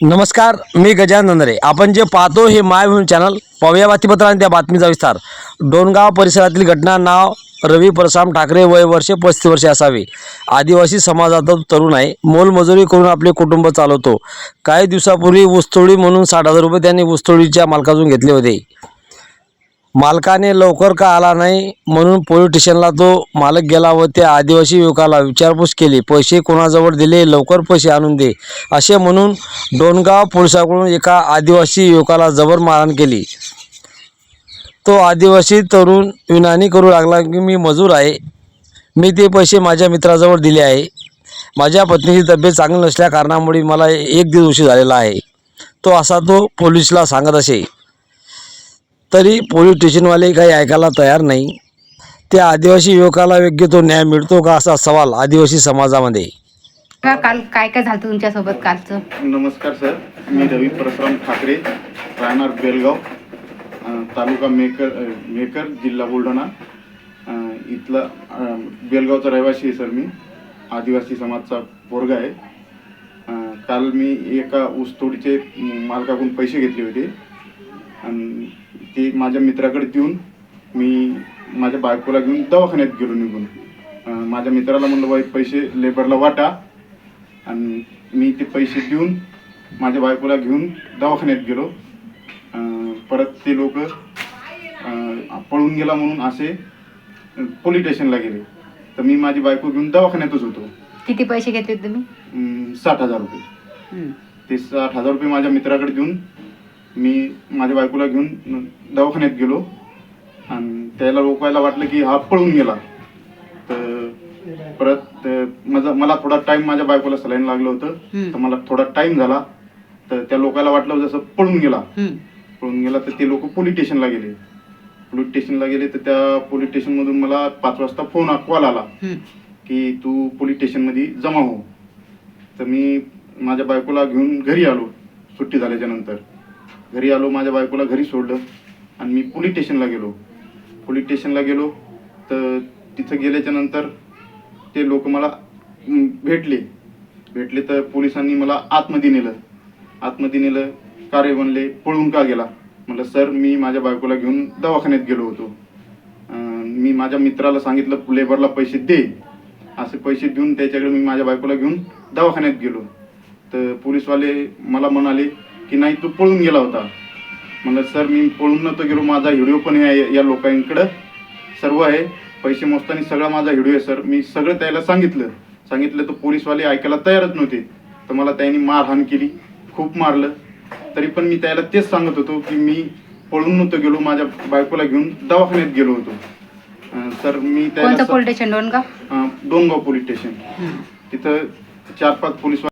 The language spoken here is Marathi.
नमस्कार मी गजानन नंदरे. आपण जे पाहतो हे माय चॅनल पाहूया बातमीपत्र आणि त्या बातमीचा विस्तार. डोनगाव परिसरातील घटना नाव रवी परसाम ठाकरे वय वर्षे पस्तीस वर्षे असावे. आदिवासी समाजाचा तरुण आहे. मोलमजुरी करून आपले कुटुंब चालवतो. काही दिवसापूर्वी ऊसतोडी म्हणून साठ हजार रुपये त्यांनी ऊसतोडीच्या मालकातून घेतले होते. मालकाने लवकर का आला नाही म्हणून पोलीस स्टेशनला तो मालक गेला व त्या आदिवासी युवकाला विचारपूस केली. पैसे कोणाजवळ दिले? लवकर पैसे आणून दे. असे म्हणून डोणगाव पोलिसाकडून एका आदिवासी युवकाला जबर मारहाण केली. तो आदिवासी तरुण विनानी करू लागला की मी मजूर आहे. मी ते पैसे माझ्या मित्राजवळ दिले आहे. माझ्या पत्नीची तब्येत चांगली नसल्या कारणामुळे मला एक दिवस उशीर झालेला आहे. तो असा तो पोलिसला सांगत असे. तरी पोलीस स्टेशनवाले काही ऐकायला तयार नाही. त्या आदिवासी युवकाला योग्य तो न्याय मिळतो का असा सवाल आदिवासी समाजामध्ये? का काल काय काय झालं तुमच्यासोबत कालचं? नमस्कार सर. मी रवी परशुराम ठाकरे राहणार बेलगाव अ, तालुका मेकर अ, मेकर जिल्हा बुलढाणा. अ, इथला अ, बेलगावचा रहिवासी आहे सर मी. आदिवासी समाजचा पोरगा आहे. अ, काल मी एका ऊसतोडीचे मालकाकडून पैसे घेतले होते. आणि ते माझ्या मित्राकडे देऊन मी माझ्या बायकोला घेऊन दवाखान्यात गेलो निघून. माझ्या मित्राला म्हणलं बाई पैसे लेबरला वाटा. आणि मी ते पैसे देऊन माझ्या बायकोला घेऊन दवाखान्यात गेलो. परत ते लोक पळून गेला म्हणून असे पोलीस स्टेशनला गेले. तर मी माझी बायको घेऊन दवाखान्यातच होतो. किती पैसे घेतले तुम्ही? साठ हजार रुपये. ते साठ हजार रुपये माझ्या मित्राकडे देऊन मी माझ्या बायकोला घेऊन दवाखान्यात गेलो. आणि त्याला लोकायला वाटलं की हा पळून गेला. तर परत माझा मला थोडा टाइम माझ्या बायकोला सलाईन लागलं होतं. तर मला थोडा टाइम झाला. तर त्या लोकांना वाटलं जसं पळून गेला. पळून गेला तर ते लोक पोलीस स्टेशनला गेले. पोलीस स्टेशनला गेले तर त्या पोलीस स्टेशनमधून मला पाच वाजता फोन कॉल आला. की तू पोलीस स्टेशनमध्ये जमा हो. तर मी माझ्या बायकोला घेऊन घरी आलो. सुट्टी झाल्याच्यानंतर. घरी आलो माझ्या बायकोला घरी सोडलं आणि मी पोलीस स्टेशनला गेलो. पोलीस स्टेशनला गेलो तर तिथं गेल्याच्यानंतर ते लोक मला भेटले. भेटले तर पोलिसांनी मला आतमध्ये नेलं. आतमध्ये नेलं का रे म्हणले पळून का गेला? म्हटलं सर मी माझ्या बायकोला घेऊन दवाखान्यात गेलो होतो. मी माझ्या मित्राला सांगितलं लेबरला पैसे दे. असे पैसे देऊन त्याच्याकडे मी माझ्या बायकोला घेऊन दवाखान्यात गेलो. तर पोलीसवाले मला म्हणाले की नाही तू पळून गेला होता. म्हणलं सर मी पळून नव्हतो गेलो. माझा व्हिडिओ पण आहे या लोकांकडं. सर्व आहे. पैसे मोजताना सगळा माझा व्हिडिओ आहे सर. मी सगळं त्याला सांगितलं. सांगितलं तर पोलीसवाले ऐकायला तयारच नव्हते. तर मला त्यांनी मारहाण केली. खूप मारलं. तरी पण मी त्याला तेच सांगत होतो की मी पळून नव्हतो गेलो. माझ्या बायकोला घेऊन दवाखान्यात गेलो होतो. अं, तर मी कोणतं त्याला पोलीस स्टेशन डोनगाव अं, डोंगगाव पोलीस स्टेशन. तिथं चार पाच पोलीस